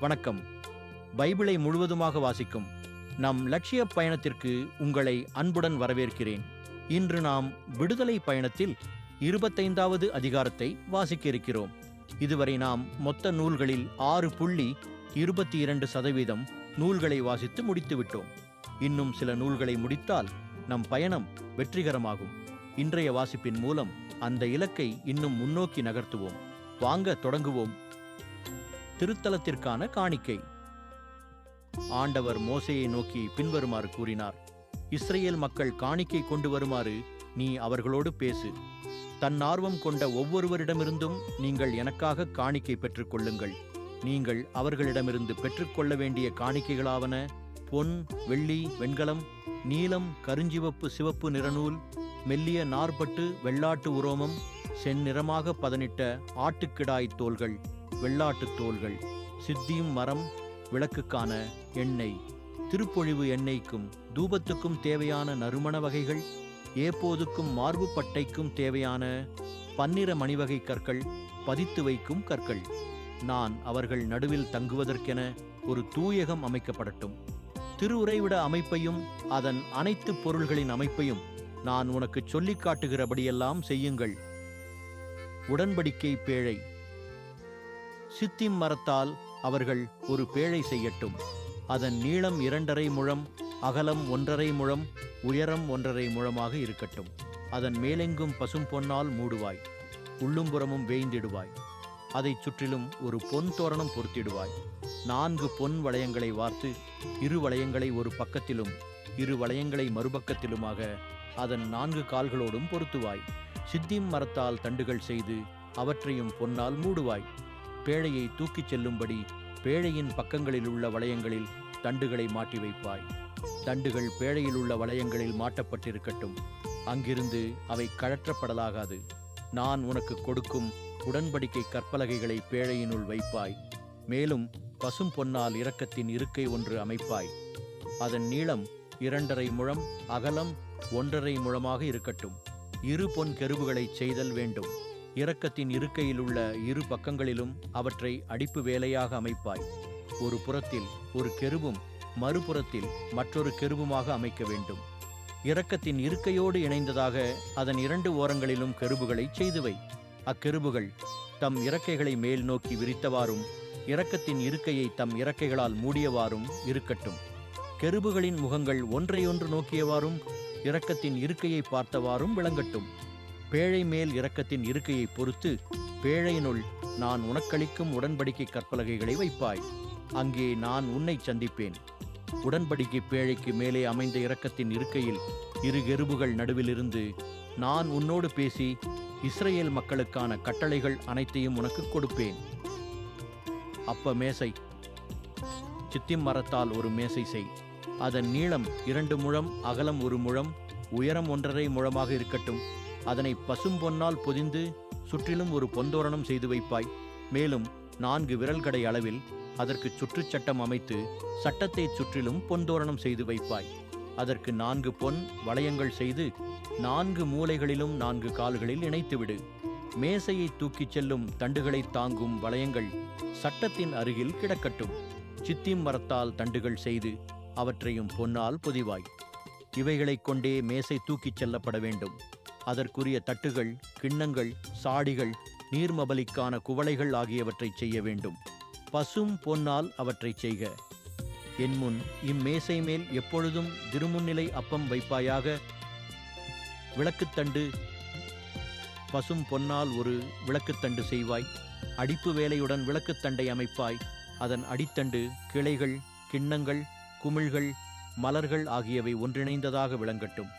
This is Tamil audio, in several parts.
வணக்கம். பைபிளை முழுவதுமாக வாசிக்கும் நம் லட்சிய பயணத்திற்கு உங்களை அன்புடன் வரவேற்கிறேன். இன்று நாம் விடுதலை பயணத்தில் இருபத்தைந்தாவது அதிகாரத்தை வாசிக்க இருக்கிறோம் இதுவரை நாம் மொத்த நூல்களில் ஆறு புள்ளி இருபத்தி இரண்டு சதவீதம் நூல்களை வாசித்து முடித்துவிட்டோம். இன்னும் சில நூல்களை முடித்தால் நம் பயணம் வெற்றிகரமாகும். இன்றைய வாசிப்பின் மூலம் அந்த இலக்கை இன்னும் முன்னோக்கி நகர்த்துவோம். வாங்க தொடங்குவோம். திருத்தலத்திற்கான காணிக்கை. ஆண்டவர் மோசையை நோக்கி பின்வருமாறு கூறினார் இஸ்ரேல் மக்கள் காணிக்கை கொண்டு வருமாறு நீ அவர்களோடு பேசு. தன்னார்வம் கொண்ட ஒவ்வொருவரிடமிருந்தும் நீங்கள் எனக்காக காணிக்கை பெற்றுக்கொள்ளுங்கள் நீங்கள் அவர்களிடமிருந்து பெற்றுக்கொள்ள வேண்டிய காணிக்கைகளாவன பொன் வெள்ளி வெண்கலம் நீலம் கருஞ்சிவப்பு சிவப்பு நிறநூல் மெல்லிய நார்பட்டு வெள்ளாட்டு உரோமம் செந்நிறமாக பதனிட்ட ஆட்டுக்கிடாய் தோல்கள் வெள்ளாட்டுத் தோல்கள் சித்தியும் மரம் விளக்குக்கான எண்ணெய் திருப்பொழிவு எண்ணெய்க்கும் தூபத்துக்கும் தேவையான நறுமண வகைகள் ஏப்போதுக்கும் மார்பு பட்டைக்கும் தேவையான பன்னிற மணிவகை கற்கள் பதித்து வைக்கும் கற்கள். நான் அவர்கள் நடுவில் தங்குவதற்கென ஒரு தூயகம் அமைக்கப்படட்டும். திருவுறைவிட அமைப்பையும் அதன் அனைத்து பொருள்களின் அமைப்பையும் நான் உனக்கு சொல்லிக் காட்டுகிறபடியெல்லாம் செய்யுங்கள். உடன்படிக்கை பேழை சித்திம் மரத்தால் அவர்கள் ஒரு பேழை செய்யட்டும். அதன் நீளம் இரண்டரை முழம் அகலம் ஒன்றரை முழம் உயரம் ஒன்றரை முழமாக இருக்கட்டும். அதன் மேலெங்கும் பசும் பொன்னால் மூடுவாய் உள்ளும்புறமும் வேய்ந்திடுவாய். அதைச் சுற்றிலும் ஒரு பொன் தோரணம் பொருத்திடுவாய். நான்கு பொன் வளையங்களை வார்த்து இரு வளையங்களை ஒரு பக்கத்திலும் இரு வளையங்களை மறுபக்கத்திலுமாக அதன் நான்கு கால்களோடும் பொருத்துவாய். சித்திம் மரத்தால் தண்டுகள் செய்து அவற்றையும் பொன்னால் மூடுவாய். பேழையை தூக்கிச் செல்லும்படி பேழையின் பக்கங்களில் உள்ள வளையங்களில் தண்டுகளை மாட்டி வைப்பாய். தண்டுகள் பேழையில் உள்ள வளையங்களில் மாட்டப்பட்டிருக்கட்டும். அங்கிருந்து அவை கழற்றப்படலாகாது. நான் உனக்கு கொடுக்கும் உடன்படிக்கை கற்பலகைகளை பேழையினுள் வைப்பாய். மேலும் பசும் பொன்னால் இரக்கத்தின் இருக்கை ஒன்று அமைப்பாய். அதன் நீளம் இரண்டரை முழம் அகலம் ஒன்றரை முழமாக இருக்கட்டும். இரு பொன் கெருவுகளைச் செய்தல் வேண்டும். இறக்கத்தின் இருக்கையில் உள்ள இரு பக்கங்களிலும் அவற்றை அடிப்பு வேலையாக அமைப்பாய். ஒரு புறத்தில் ஒரு கெருவும் மறுபுறத்தில் மற்றொரு கெருவுமாக அமைக்க வேண்டும். இறக்கத்தின் இருக்கையோடு இணைந்ததாக அதன் இரண்டு ஓரங்களிலும் கெருபுகளை செய்துவை. அக்கெருபுகள் தம் இறக்கைகளை மேல் நோக்கி விரித்தவாறும் இறக்கத்தின் இருக்கையை தம் இறக்கைகளால் மூடியவாறும் இருக்கட்டும். கெருபுகளின் முகங்கள் ஒன்றையொன்று நோக்கியவாறும் இறக்கத்தின் இருக்கையை பார்த்தவாறும் விளங்கட்டும். பேழை மேல் இரக்கத்தின் இருக்கையை பொறுத்து பேழையினுள் நான் உனக்களிக்கும் உடன்படிக்கை கற்பலகைகளை வைப்பாய். அங்கே நான் உன்னை சந்திப்பேன். உடன்படிக்கை பேழைக்கு மேலே அமைந்த இரக்கத்தின் இருக்கையில் இரு எருபுகள் நடுவிலிருந்து நான் உன்னோடு பேசி இஸ்ரேல் மக்களுக்கான கட்டளைகள் அனைத்தையும் உனக்கு கொடுப்பேன். அப்ப மேசை. சித்திம் மரத்தால் ஒரு மேசை செய். அதன் நீளம் இரண்டு முழம் அகலம் ஒரு முழம் உயரம் ஒன்றரை முழமாக இருக்கட்டும். அதனை பசும் பொன்னால் பொதிந்து சுற்றிலும் ஒரு பொந்தோரணம் செய்து வைப்பாய். மேலும் நான்கு விரல்கடை அளவில் அதற்கு சுற்றுச்சட்டம் அமைத்து சட்டத்தைச் சுற்றிலும் பொந்தோரணம் செய்து வைப்பாய். அதற்கு நான்கு பொன் வளையங்கள் செய்து நான்கு மூலைகளிலும் நான்கு கால்களில் இணைத்துவிடு மேசையை தூக்கிச் செல்லும் தண்டுகளை தாங்கும் வளையங்கள் சட்டத்தின் அருகில் கிடக்கட்டும். சித்திம் மரத்தால் தண்டுகள் செய்து அவற்றையும் பொன்னால் பொதிவாய். இவைகளைக் கொண்டே மேசை தூக்கிச் செல்லப்பட வேண்டும். அதற்குரிய தட்டுகள் கிண்ணங்கள் சாடிகள் நீர்மபலிக்கான குவளைகள் ஆகியவற்றைச் செய்ய வேண்டும். பசும் பொன்னால் அவற்றைச் செய்க. என் முன் இம்மேசை மேல் எப்பொழுதும் திருமுன்னிலை அப்பம் வைப்பாயாக? விளக்குத்தண்டு பசும் பொன்னால் ஒரு விளக்குத்தண்டு செய்வாய். அடிப்பு வேலையுடன் விளக்குத்தண்டை அமைப்பாய். அதன் அடித்தண்டு கிளைகள் கிண்ணங்கள் குமிழ்கள் மலர்கள் ஆகியவை ஒன்றிணைந்ததாக விளங்கட்டும்.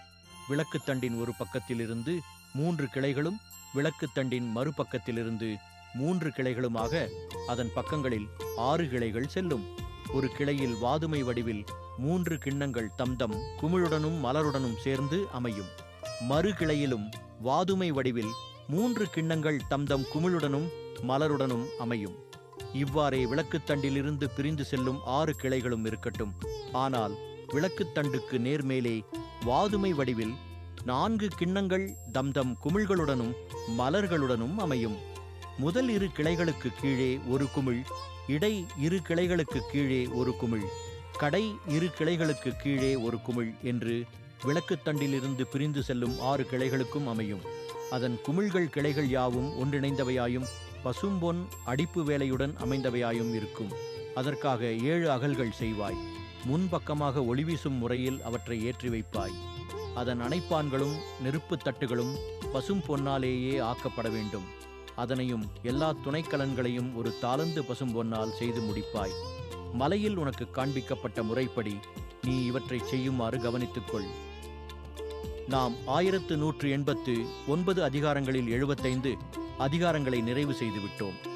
விளக்குத்தண்டின் ஒரு பக்கத்திலிருந்து மூன்று கிளைகளும் விளக்குத்தண்டின் மறுபக்கத்திலிருந்து மூன்று கிளைகளுமாக அதன் பக்கங்களில் ஆறு கிளைகள் செல்லும். ஒரு கிளையில் வாதுமை வடிவில் மூன்று கிண்ணங்கள் தம்தம் குமிழுடனும் மலருடனும் சேர்ந்து அமையும். மறு கிளையிலும் வாதுமை வடிவில் மூன்று கிண்ணங்கள் தம்தம் குமிழுடனும் மலருடனும் அமையும். இவ்வாறே விளக்குத்தண்டிலிருந்து பிரிந்து செல்லும் ஆறு கிளைகளும் இருக்கட்டும். ஆனால் விளக்குத்தண்டுக்கு நேர்மேலே வாதுமை வடிவில் நான்கு கிண்ணங்கள் தம்தம் குமிழ்களுடனும் மலர்களுடனும் அமையும். முதல் இரு கிளைகளுக்கு கீழே ஒரு குமிழ் இடை இரு கிளைகளுக்கு கீழே ஒரு குமிழ் கடை இரு கிளைகளுக்கு கீழே ஒரு குமிழ் என்று விளக்குத் தண்டிலிருந்து பிரிந்து செல்லும் ஆறு கிளைகளுக்கும் அமையும். அதன் குமிழ்கள் கிளைகள் யாவும் ஒன்றிணைந்தவையாயும் பசும்பொன் அடிப்பு வேலையுடன் அமைந்தவையாயும் இருக்கும். அதற்காக ஏழு அகல்கள் செய்வாய். முன்பக்கமாக ஒளிவீசும் முறையில் அவற்றை ஏற்றி வைப்பாய். அதன் அணைப்பான்களும் நெருப்புத் தட்டுகளும் பசும் பொன்னாலேயே ஆக்கப்பட வேண்டும். அதனையும் எல்லா துணைக்கலன்களையும் ஒரு தாளந்து பசும் பொன்னால் செய்து முடிப்பாய். மலையில் உனக்கு காண்பிக்கப்பட்ட முறைப்படி நீ இவற்றை செய்யுமாறு கவனித்துக்கொள். நாம் ஆயிரத்து நூற்று எண்பத்து ஒன்பது அதிகாரங்களில் எழுபத்தைந்து அதிகாரங்களை நிறைவு செய்துவிட்டோம்.